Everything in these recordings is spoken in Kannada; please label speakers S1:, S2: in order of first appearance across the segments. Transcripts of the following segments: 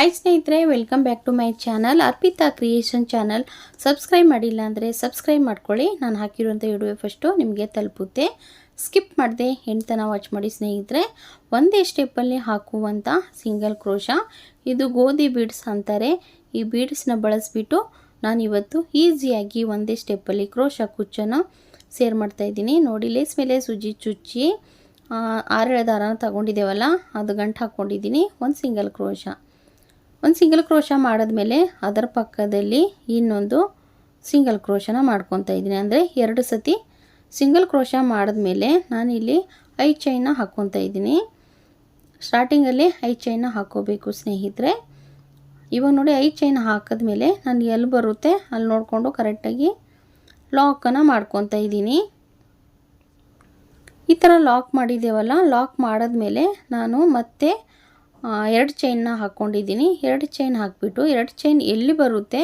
S1: ಹಾಯ್ ಸ್ನೇಹಿತರೆ welcome back to my channel Arpita creation channel subscribe ಮಾಡಿಲ್ಲ ಅಂದರೆ ಸಬ್ಸ್ಕ್ರೈಬ್ ಮಾಡ್ಕೊಳ್ಳಿ. ನಾನು ಹಾಕಿರುವಂಥ ವಿಡಿಯೋ ಫಸ್ಟು ನಿಮಗೆ ತಲುಪುತ್ತೆ. ಸ್ಕಿಪ್ ಮಾಡಿದೆ ಹೆಣ್ತನ ವಾಚ್ ಮಾಡಿ ಸ್ನೇಹಿತರೆ. ಒಂದೇ ಸ್ಟೆಪ್ಪಲ್ಲಿ ಹಾಕುವಂಥ ಸಿಂಗಲ್ ಕ್ರೋಶ ಇದು ಗೋಧಿ ಬೀಡ್ಸ್ ಅಂತಾರೆ. ಈ ಬೀಡ್ಸ್ನ ಬಳಸಿಬಿಟ್ಟು ನಾನು ಇವತ್ತು ಈಸಿಯಾಗಿ ಒಂದೇ ಸ್ಟೆಪ್ಪಲ್ಲಿ ಕ್ರೋಶ ಕುಚ್ಚನ್ನು ಸೇರ್ ಮಾಡ್ತಾಯಿದ್ದೀನಿ ನೋಡಿ ಲೇಸ್ ಮೇಲೆ ಸುಜಿ ಚುಚ್ಚಿ ಆರೇಳು ದಾರನ ತಗೊಂಡಿದ್ದೇವಲ್ಲ, ಅದು ಗಂಟು ಹಾಕ್ಕೊಂಡಿದ್ದೀನಿ. ಒಂದು ಸಿಂಗಲ್ ಕ್ರೋಶ ಒಂದು ಸಿಂಗಲ್ ಕ್ರೋಶ ಮಾಡಿದ್ಮೇಲೆ ಅದರ ಪಕ್ಕದಲ್ಲಿ ಇನ್ನೊಂದು ಸಿಂಗಲ್ ಕ್ರೋಶನ ಮಾಡ್ಕೊತಾ ಇದ್ದೀನಿ. ಅಂದರೆ ಎರಡು ಸತಿ ಸಿಂಗಲ್ ಕ್ರೋಶ ಮಾಡಿದ್ಮೇಲೆ ನಾನಿಲ್ಲಿ ಐ ಚೈನ ಹಾಕ್ಕೊತಾ ಇದ್ದೀನಿ. ಸ್ಟಾರ್ಟಿಂಗಲ್ಲಿ ಐ ಚೈನ ಹಾಕ್ಕೋಬೇಕು ಸ್ನೇಹಿತರೆ. ಇವಾಗ ನೋಡಿ ಐ ಚೈನ್ ಹಾಕಿದ್ಮೇಲೆ ನಾನು ಎಲ್ಲಿ ಬರುತ್ತೆ ಅಲ್ಲಿ ನೋಡಿಕೊಂಡು ಕರೆಕ್ಟಾಗಿ ಲಾಕನ್ನು ಮಾಡ್ಕೊತಾ ಇದ್ದೀನಿ. ಈ ಥರ ಲಾಕ್ ಮಾಡಿದ್ದೇವಲ್ಲ, ಲಾಕ್ ಮಾಡಿದ್ಮೇಲೆ ನಾನು ಮತ್ತೆ ಎರಡು ಚೈನ್ನ ಹಾಕ್ಕೊಂಡಿದ್ದೀನಿ ಎರಡು ಚೈನ್ ಹಾಕಿಬಿಟ್ಟು ಎರಡು ಚೈನ್ ಎಲ್ಲಿ ಬರುತ್ತೆ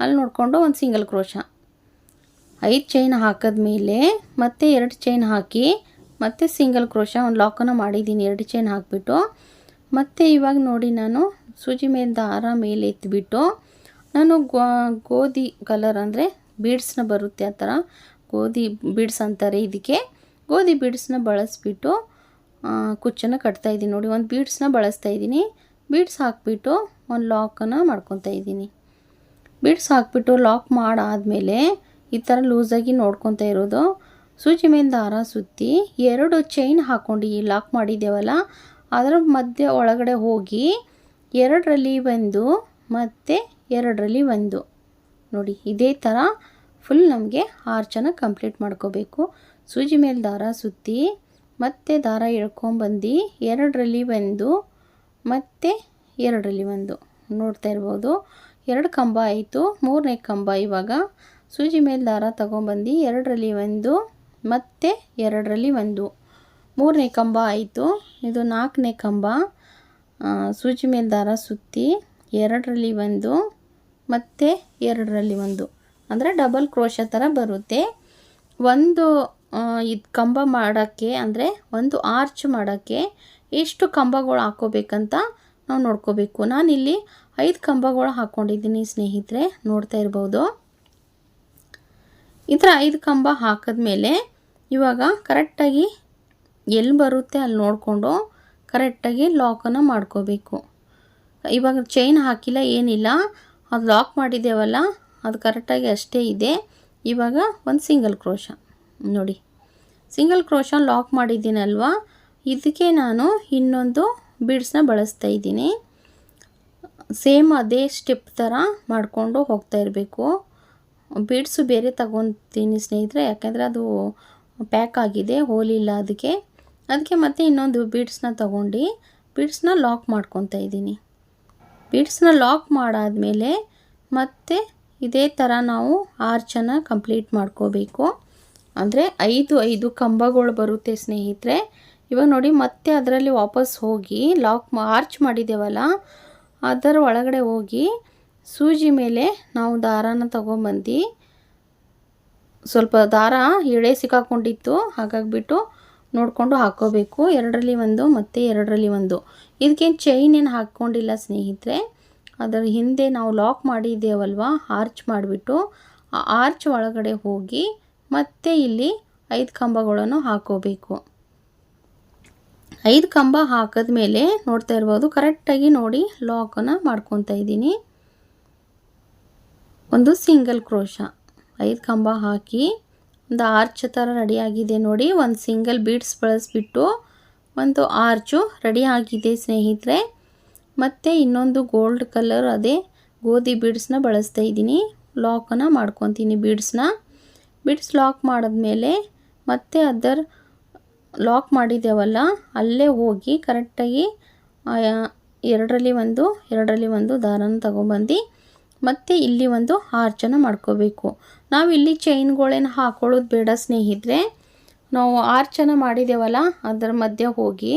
S1: ಅಲ್ಲಿ ನೋಡಿಕೊಂಡು ಒಂದು ಸಿಂಗಲ್ ಕ್ರೋಶ ಐದು ಚೈನ್ ಹಾಕಿದ್ಮೇಲೆ ಮತ್ತೆ ಎರಡು ಚೈನ್ ಹಾಕಿ ಮತ್ತೆ ಸಿಂಗಲ್ ಕ್ರೋಶ ಒಂದು ಲಾಕನ್ನು ಮಾಡಿದ್ದೀನಿ. ಎರಡು ಚೈನ್ ಹಾಕಿಬಿಟ್ಟು ಮತ್ತು ಇವಾಗ ನೋಡಿ ನಾನು ಸೂಜಿ ಮೇಲೆ ದಾರ ಮೇಲೆ ಎತ್ತಿಬಿಟ್ಟು ನಾನು ಗೋಧಿ ಕಲರ್ ಅಂದರೆ ಬೀಡ್ಸ್ನ ಬರುತ್ತೆ ಆ ಥರ ಗೋಧಿ ಬೀಡ್ಸ್ ಅಂತಾರೆ ಇದಕ್ಕೆ. ಗೋಧಿ ಬೀಡ್ಸ್ನ ಬಳಸಿಬಿಟ್ಟು ಕುಚ್ಚನ್ನು ಕಟ್ತಾ ಇದ್ದೀನಿ. ನೋಡಿ, ಒಂದು ಬೀಡ್ಸ್ನ ಬಳಸ್ತಾ ಇದ್ದೀನಿ. ಬೀಡ್ಸ್ ಹಾಕ್ಬಿಟ್ಟು ಒಂದು ಲಾಕನ್ನು ಮಾಡ್ಕೊತಾ ಇದ್ದೀನಿ. ಬೀಡ್ಸ್ ಹಾಕ್ಬಿಟ್ಟು ಲಾಕ್ ಮಾಡಾದಮೇಲೆ ಈ ಥರ ಲೂಸಾಗಿ ನೋಡ್ಕೊತಾ ಇರೋದು. ಸೂಜಿ ಮೇಲೆ ದಾರ ಸುತ್ತಿ ಎರಡು ಚೈನ್ ಹಾಕ್ಕೊಂಡು ಈ ಲಾಕ್ ಮಾಡಿದ್ದೇವಲ್ಲ, ಅದರ ಮಧ್ಯೆ ಒಳಗಡೆ ಹೋಗಿ ಎರಡರಲ್ಲಿ ಒಂದು ಮತ್ತು ಎರಡರಲ್ಲಿ ಒಂದು. ನೋಡಿ, ಇದೇ ಥರ ಫುಲ್ ನಮಗೆ ಆರ್ಚನ್ನು ಕಂಪ್ಲೀಟ್ ಮಾಡ್ಕೋಬೇಕು. ಸೂಜಿ ಮೇಲೆ ದಾರ ಸುತ್ತಿ ಮತ್ತೆ ದಾರ ಎಳ್ಕೊಂಬಂದು ಎರಡರಲ್ಲಿ ಒಂದು, ಮತ್ತೆ ಎರಡರಲ್ಲಿ ಒಂದು. ನೋಡ್ತಾ ಇರ್ಬೋದು. ಎರಡು ಕಂಬ ಆಯಿತು, ಮೂರನೇ ಕಂಬ ಇವಾಗ. ಸೂಜಿ ಮೇಲೆ ದಾರ ತಗೊಂಬಂದು ಎರಡರಲ್ಲಿ ಒಂದು, ಮತ್ತೆ ಎರಡರಲ್ಲಿ ಒಂದು. ಮೂರನೇ ಕಂಬ ಆಯಿತು. ಇದು ನಾಲ್ಕನೇ ಕಂಬ. ಸೂಜಿ ಮೇಲೆ ದಾರ ಸುತ್ತಿ, ಎರಡರಲ್ಲಿ ಒಂದು, ಮತ್ತೆ ಎರಡರಲ್ಲಿ ಒಂದು. ಅಂದರೆ ಡಬಲ್ ಕ್ರೋಶ ಥರ ಬರುತ್ತೆ. ಒಂದು ಇದು ಕಂಬ ಮಾಡೋಕ್ಕೆ, ಅಂದರೆ ಒಂದು ಆರ್ಚ್ ಮಾಡೋಕ್ಕೆ ಎಷ್ಟು ಕಂಬಗಳು ಹಾಕೋಬೇಕಂತ ನಾವು ನೋಡ್ಕೋಬೇಕು. ನಾನಿಲ್ಲಿ ಐದು ಕಂಬಗಳು ಹಾಕ್ಕೊಂಡಿದ್ದೀನಿ ಸ್ನೇಹಿತರೆ, ನೋಡ್ತಾ ಇರ್ಬೋದು. ಈ ಥರ ಐದು ಕಂಬ ಹಾಕಿದ್ಮೇಲೆ ಇವಾಗ ಕರೆಕ್ಟಾಗಿ ಎಲ್ಲಿ ಬರುತ್ತೆ ಅಲ್ಲಿ ನೋಡಿಕೊಂಡು ಕರೆಕ್ಟಾಗಿ ಲಾಕನ್ನು ಮಾಡ್ಕೋಬೇಕು. ಇವಾಗ ಚೈನ್ ಹಾಕಿಲ್ಲ, ಏನಿಲ್ಲ. ಅದು ಲಾಕ್ ಮಾಡಿದ್ದೇವಲ್ಲ, ಅದು ಕರೆಕ್ಟಾಗಿ ಅಷ್ಟೇ ಇದೆ. ಇವಾಗ ಒಂದು ಸಿಂಗಲ್ ಕ್ರೋಶ ನೋಡಿ. ಸಿಂಗಲ್ ಕ್ರೋಶ ಲಾಕ್ ಮಾಡಿದ್ದೀನಲ್ವ? ಇದಕ್ಕೆ ನಾನು ಇನ್ನೊಂದು ಬೀಡ್ಸ್ನ ಬಳಸ್ತಾ ಇದ್ದೀನಿ. ಸೇಮ್ ಅದೇ ಸ್ಟೆಪ್ ಥರ ಮಾಡಿಕೊಂಡು ಹೋಗ್ತಾ ಇರಬೇಕು. ಬೀಡ್ಸು ಬೇರೆ ತಗೊತೀನಿ ಸ್ನೇಹಿತರೆ, ಯಾಕೆಂದರೆ ಅದು ಪ್ಯಾಕ್ ಆಗಿದೆ, ಹೋಲಿಲ್ಲ ಅದಕ್ಕೆ. ಅದಕ್ಕೆ ಮತ್ತೆ ಇನ್ನೊಂದು ಬೀಡ್ಸ್ನ ತಗೊಂಡು ಬೀಡ್ಸ್ನ ಲಾಕ್ ಮಾಡ್ಕೊತಾ ಇದ್ದೀನಿ. ಬೀಡ್ಸ್ನ ಲಾಕ್ ಮಾಡಾದಮೇಲೆ ಮತ್ತೆ ಇದೇ ಥರ ನಾವು ಆರ್ಚನ್ನು ಕಂಪ್ಲೀಟ್ ಮಾಡ್ಕೋಬೇಕು. ಅಂದರೆ ಐದು ಐದು ಕಂಬಗಳು ಬರುತ್ತೆ ಸ್ನೇಹಿತರೆ. ಇವಾಗ ನೋಡಿ, ಮತ್ತೆ ಅದರಲ್ಲಿ ವಾಪಸ್ ಹೋಗಿ ಲಾಕ್ ಆರ್ಚ್ ಮಾಡಿದ್ದೇವಲ್ಲ, ಅದರ ಒಳಗಡೆ ಹೋಗಿ ಸೂಜಿ ಮೇಲೆ ನಾವು ದಾರಾನ ತಗೊಂಬಂದು ಸ್ವಲ್ಪ ದಾರ ಎಳೆ ಸಿಕ್ಕಾಕೊಂಡಿತ್ತು, ಹಾಗಾಗಿಬಿಟ್ಟು ನೋಡಿಕೊಂಡು ಹಾಕ್ಕೋಬೇಕು ಎರಡರಲ್ಲಿ ಒಂದು, ಮತ್ತು ಎರಡರಲ್ಲಿ ಒಂದು. ಇದಕ್ಕೇನು ಚೈನ್ ಏನು ಹಾಕ್ಕೊಂಡಿಲ್ಲ ಸ್ನೇಹಿತರೆ. ಅದರ ಹಿಂದೆ ನಾವು ಲಾಕ್ ಮಾಡಿದ್ದೇವಲ್ವ ಆರ್ಚ್ ಮಾಡಿಬಿಟ್ಟು, ಆ ಆರ್ಚ್ ಒಳಗಡೆ ಹೋಗಿ ಮತ್ತೆ ಇಲ್ಲಿ ಐದು ಕಂಬಗಳನ್ನು ಹಾಕೋಬೇಕು. ಐದು ಕಂಬ ಹಾಕಿದ್ಮೇಲೆ ನೋಡ್ತಾ ಇರ್ಬೋದು ಕರೆಕ್ಟಾಗಿ ನೋಡಿ ಲಾಕನ್ನು ಮಾಡ್ಕೊತಾ ಇದ್ದೀನಿ. ಒಂದು ಸಿಂಗಲ್ ಕ್ರೋಶ ಐದು ಕಂಬ ಹಾಕಿ ಒಂದು ಆರ್ಚ್ ಥರ ರೆಡಿಯಾಗಿದೆ ನೋಡಿ. ಒಂದು ಸಿಂಗಲ್ ಬೀಡ್ಸ್ ಬಳಸಿಬಿಟ್ಟು ಒಂದು ಆರ್ಚು ರೆಡಿ ಆಗಿದೆ ಸ್ನೇಹಿತರೆ. ಮತ್ತು ಇನ್ನೊಂದು ಗೋಲ್ಡ್ ಕಲರ್ ಅದೇ ಗೋಧಿ ಬೀಡ್ಸ್ನ ಬಳಸ್ತಾ ಇದ್ದೀನಿ. ಲಾಕನ್ನು ಮಾಡ್ಕೊತೀನಿ ಬೀಡ್ಸ್ನ ಬಿಡ್ಸ್ ಲಾಕ್ ಮಾಡಿದ್ಮೇಲೆ ಮತ್ತೆ ಅದರ ಲಾಕ್ ಮಾಡಿದ್ದೇವಲ್ಲ ಅಲ್ಲೇ ಹೋಗಿ ಕರೆಕ್ಟಾಗಿ ಎರಡರಲ್ಲಿ ಒಂದು ಎರಡರಲ್ಲಿ ಒಂದು ದಾರನ ತಗೊಬಂದು ಮತ್ತೆ ಇಲ್ಲಿ ಒಂದು ಆರ್ಚನ್ನು ಮಾಡ್ಕೋಬೇಕು. ನಾವು ಇಲ್ಲಿ ಚೈನ್ಗಳೇನು ಹಾಕೊಳ್ಳೋದು ಬೇಡ ಸ್ನೇಹಿತರೆ. ನಾವು ಆರ್ಚನ ಮಾಡಿದ್ದೇವಲ್ಲ ಅದರ ಮಧ್ಯೆ ಹೋಗಿ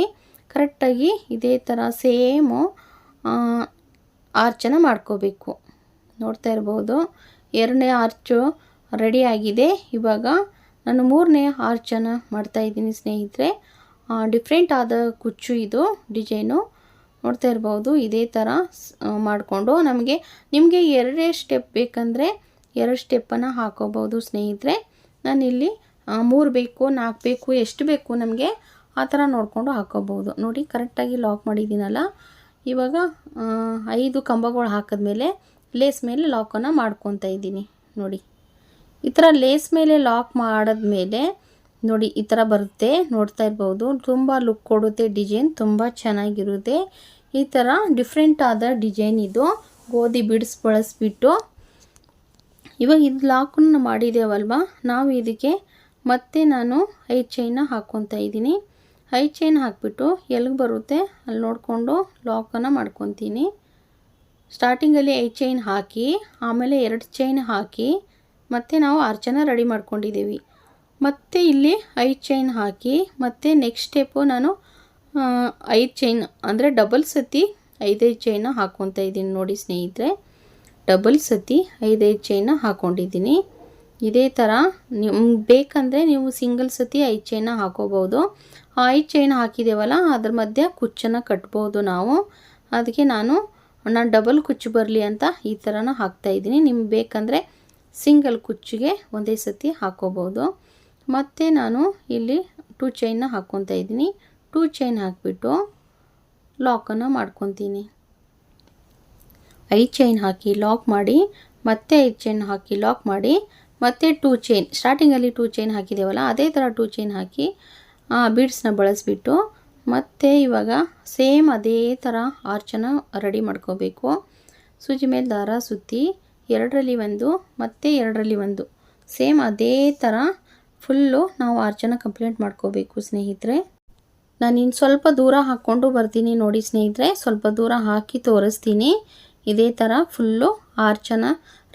S1: ಕರೆಕ್ಟಾಗಿ ಇದೇ ಥರ ಸೇಮು ಆರ್ಚನ ಮಾಡ್ಕೋಬೇಕು. ನೋಡ್ತಾ ಇರ್ಬೋದು. ಎರಡನೇ ಆರ್ಚು ರೆಡಿ ಆಗಿದೆ. ಇವಾಗ ನಾನು ಮೂರನೇ ಆರ್ಚನ್ನು ಮಾಡ್ತಾಯಿದ್ದೀನಿ ಸ್ನೇಹಿತರೆ. ಡಿಫ್ರೆಂಟ್ ಆದ ಕುಚ್ಚು ಇದು ಡಿಸೈನು ನೋಡ್ತಾ ಇರ್ಬೋದು, ಇದೇ ಥರ ಮಾಡಿಕೊಂಡು ನಮಗೆ ನಿಮಗೆ ಎರಡೇ ಸ್ಟೆಪ್ ಬೇಕಂದರೆ ಎರಡು ಸ್ಟೆಪ್ಪನ್ನು ಹಾಕೋಬೋದು ಸ್ನೇಹಿತರೆ. ನಾನಿಲ್ಲಿ ಮೂರು ಬೇಕು, ನಾಲ್ಕು ಬೇಕು, ಎಷ್ಟು ಬೇಕು ನಮಗೆ ಆ ಥರ ನೋಡಿಕೊಂಡು ಹಾಕೋಬೋದು. ನೋಡಿ, ಕರೆಕ್ಟಾಗಿ ಲಾಕ್ ಮಾಡಿದ್ದೀನಲ್ಲ. ಇವಾಗ ಐದು ಕಂಬಗಳು ಹಾಕಿದ್ಮೇಲೆ ಲೇಸ್ ಮೇಲೆ ಲಾಕನ್ನು ಮಾಡ್ಕೊತಾ ಇದ್ದೀನಿ. ನೋಡಿ. ಈ ಥರ ಲೇಸ್ ಮೇಲೆ ಲಾಕ್ ಮಾಡಿದ್ಮೇಲೆ ನೋಡಿ ಈ ಥರ ಬರುತ್ತೆ, ನೋಡ್ತಾ ಇರ್ಬೋದು. ತುಂಬ ಲುಕ್ ಕೊಡುತ್ತೆ ಡಿಸೈನ್ ತುಂಬ ಚೆನ್ನಾಗಿರುತ್ತೆ. ಈ ಥರ ಡಿಫ್ರೆಂಟ್ ಆದ ಡಿಸೈನ್ ಇದು. ಗೋಧಿ ಬಿಡ್ಸ್ ಬಳಸ್ಬಿಟ್ಟು. ಇವಾಗ ಇದು ಲಾಕನ್ನು ಮಾಡಿದ್ದೇವಲ್ವ ನಾವು ಇದಕ್ಕೆ ಮತ್ತೆ ನಾನು ಐ ಚೈನ ಹಾಕ್ಕೊತಾ ಇದ್ದೀನಿ. ಐ ಚೈನ್ ಹಾಕಿಬಿಟ್ಟು ಎಲ್ಲಿಗೆ ಬರುತ್ತೆ? ಅಲ್ಲಿ ನೋಡಿಕೊಂಡು ಲಾಕನ್ನು ಮಾಡ್ಕೊತೀನಿ. ಸ್ಟಾರ್ಟಿಂಗಲ್ಲಿ ಐ ಚೈನ್ ಹಾಕಿ, ಆಮೇಲೆ ಎರಡು ಚೈನ್ ಹಾಕಿ ಮತ್ತೆ ನಾವು ಅರ್ಚನ ರೆಡಿ ಮಾಡ್ಕೊಂಡಿದ್ದೀವಿ. ಮತ್ತೆ ಇಲ್ಲಿ ಐದು ಚೈನ್ ಹಾಕಿ, ಮತ್ತೆ ನೆಕ್ಸ್ಟ್ ಸ್ಟೆಪ್ಪು ನಾನು ಐದು ಚೈನ್, ಅಂದರೆ ಡಬಲ್ ಸತಿ ಐದೈದು ಚೈನ ಹಾಕ್ಕೊತಾ ಇದ್ದೀನಿ ನೋಡಿ ಸ್ನೇಹಿತರೆ. ಡಬಲ್ ಸತಿ ಐದೈದು ಚೈನ ಹಾಕ್ಕೊಂಡಿದ್ದೀನಿ ಇದೇ ಥರ ನಿಮ್ಗೆ ಬೇಕಂದರೆ ನೀವು ಸಿಂಗಲ್ ಸತಿ ಐದು ಚೈನ ಹಾಕೋಬೋದು ಆ ಐದು ಚೈನ್ ಹಾಕಿದ್ದೇವಲ್ಲ, ಅದ್ರ ಮಧ್ಯೆ ಕುಚ್ಚನ್ನು ಕಟ್ಬೋದು ನಾವು. ಅದಕ್ಕೆ ನಾನು ನಾನು ಡಬಲ್ ಕುಚ್ಚು ಬರಲಿ ಅಂತ ಈ ಥರನ ಹಾಕ್ತಾಯಿದ್ದೀನಿ ನಿಮ್ಗೆ ಬೇಕಂದರೆ ಸಿಂಗಲ್ ಕುಚ್ಚಿಗೆ ಒಂದೇ ಸತಿ ಹಾಕೋಬೋದು ಮತ್ತು ನಾನು ಇಲ್ಲಿ ಟೂ ಚೈನ್ನ ಹಾಕ್ಕೊತಾ ಇದ್ದೀನಿ. ಟೂ ಚೈನ್ ಹಾಕಿಬಿಟ್ಟು ಲಾಕನ್ನು ಮಾಡ್ಕೊತೀನಿ. ಐದು ಚೈನ್ ಹಾಕಿ ಲಾಕ್ ಮಾಡಿ, ಮತ್ತೆ ಐದು ಚೈನ್ ಹಾಕಿ ಲಾಕ್ ಮಾಡಿ, ಮತ್ತೆ ಟೂ ಚೈನ್ ಸ್ಟಾರ್ಟಿಂಗಲ್ಲಿ ಟೂ ಚೈನ್ ಹಾಕಿದ್ದೇವಲ್ಲ, ಅದೇ ಥರ ಟೂ ಚೈನ್ ಹಾಕಿ ಬೀಡ್ಸ್ನ ಬಳಸಿಬಿಟ್ಟು, ಮತ್ತೆ ಇವಾಗ ಸೇಮ್ ಅದೇ ಥರ ಆರ್ಚನ ರೆಡಿ ಮಾಡ್ಕೋಬೇಕು. ಸೂಜಿ ಮೇಲೆ ದಾರ ಸುತ್ತಿ ಎರಡರಲ್ಲಿ ಒಂದು, ಮತ್ತೆ ಎರಡರಲ್ಲಿ ಒಂದು. ಸೇಮ್ ಅದೇ ಥರ ಫುಲ್ಲು ನಾವು ಆರ್ಚನ ಕಂಪ್ಲೀಟ್ ಮಾಡ್ಕೋಬೇಕು ಸ್ನೇಹಿತರೆ. ನಾನು ಇನ್ನು ಸ್ವಲ್ಪ ದೂರ ಹಾಕ್ಕೊಂಡು ಬರ್ತೀನಿ ನೋಡಿ ಸ್ನೇಹಿತರೆ. ಸ್ವಲ್ಪ ದೂರ ಹಾಕಿ ತೋರಿಸ್ತೀನಿ. ಇದೇ ಥರ ಫುಲ್ಲು ಆರ್ಚನ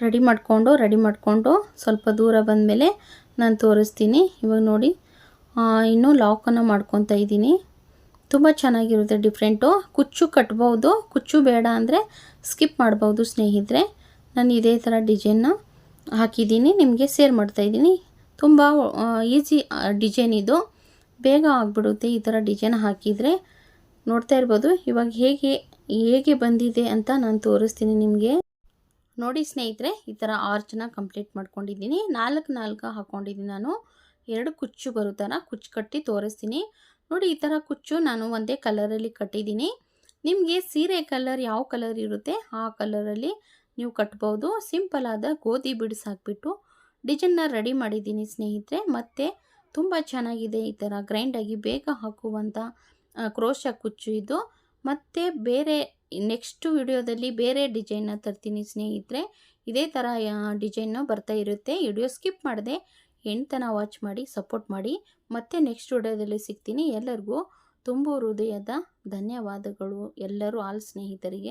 S1: ರೆಡಿ ಮಾಡಿಕೊಂಡು ರೆಡಿ ಮಾಡಿಕೊಂಡು ಸ್ವಲ್ಪ ದೂರ ಬಂದಮೇಲೆ ನಾನು ತೋರಿಸ್ತೀನಿ. ಇವಾಗ ನೋಡಿ ಇನ್ನೂ ಲಾಕನ್ನು ಮಾಡ್ಕೊತಾ ಇದ್ದೀನಿ. ತುಂಬ ಚೆನ್ನಾಗಿರುತ್ತೆ ಡಿಫ್ರೆಂಟು ಕುಚ್ಚು ಕಟ್ಬೋದು. ಕುಚ್ಚು ಬೇಡ ಅಂದರೆ ಸ್ಕಿಪ್ ಮಾಡ್ಬೋದು ಸ್ನೇಹಿತರೆ. ನಾನು ಇದೇ ಥರ ಡಿಸೈನ್ನ ಹಾಕಿದ್ದೀನಿ, ನಿಮಗೆ ಸೇರ್ ಮಾಡ್ತಾಯಿದ್ದೀನಿ ತುಂಬ ಈಸಿ ಡಿಸೈನ್ ಇದು. ಬೇಗ ಆಗಿಬಿಡುತ್ತೆ ಈ ಥರ ಡಿಸೈನ್ ಹಾಕಿದರೆ. ನೋಡ್ತಾ ಇರ್ಬೋದು, ಇವಾಗ ಹೇಗೆ ಹೇಗೆ ಬಂದಿದೆ ಅಂತ ನಾನು ತೋರಿಸ್ತೀನಿ ನಿಮಗೆ. ನೋಡಿ ಸ್ನೇಹಿತರೆ, ಈ ಥರ ಆರ್ಚನ್ನ ಕಂಪ್ಲೀಟ್ ಮಾಡ್ಕೊಂಡಿದ್ದೀನಿ. ನಾಲ್ಕು ನಾಲ್ಕು ಹಾಕ್ಕೊಂಡಿದ್ದೀನಿ ನಾನು. ಎರಡು ಕುಚ್ಚು ಬರೋ ಥರ ಕುಚ್ಚು ಕಟ್ಟಿ ತೋರಿಸ್ತೀನಿ. ನೋಡಿ, ಈ ಥರ ಕುಚ್ಚು ನಾನು ಒಂದೇ ಕಲರಲ್ಲಿ ಕಟ್ಟಿದ್ದೀನಿ. ನಿಮಗೆ ಸೀರೆ ಕಲರ್ ಯಾವ ಕಲರ್ ಇರುತ್ತೆ, ಆ ಕಲರಲ್ಲಿ ನೀವು ಕಟ್ಬೋದು. ಸಿಂಪಲ್ ಆದ ಗೋಧಿ ಬಿಡ್ಸ್ ಹಾಕ್ಬಿಟ್ಟು ಡಿಸೈನ್ನ ರೆಡಿ ಮಾಡಿದ್ದೀನಿ ಸ್ನೇಹಿತರೆ. ಮತ್ತು ತುಂಬ ಚೆನ್ನಾಗಿದೆ ಈ ಥರ ಗ್ರೈಂಡಾಗಿ ಬೇಗ ಹಾಕುವಂಥ ಕ್ರೋಶ ಕುಚ್ಚು ಇದು. ಮತ್ತು ಬೇರೆ, ನೆಕ್ಸ್ಟ್ ವಿಡಿಯೋದಲ್ಲಿ ಬೇರೆ ಡಿಸೈನ್ನ ತರ್ತೀನಿ ಸ್ನೇಹಿತರೆ. ಇದೇ ಥರ ಡಿಸೈನ್ನು ಬರ್ತಾ ಇರುತ್ತೆ. ವಿಡಿಯೋ ಸ್ಕಿಪ್ ಮಾಡಿದೆ ಎಂಟನ ವಾಚ್ ಮಾಡಿ, ಸಪೋರ್ಟ್ ಮಾಡಿ. ಮತ್ತೆ ನೆಕ್ಸ್ಟ್ ವಿಡಿಯೋದಲ್ಲಿ ಸಿಗ್ತೀನಿ. ಎಲ್ಲರಿಗೂ ತುಂಬ ಹೃದಯದ ಧನ್ಯವಾದಗಳು. ಎಲ್ಲರೂ ಆಲ್ ಸ್ನೇಹಿತರಿಗೆ.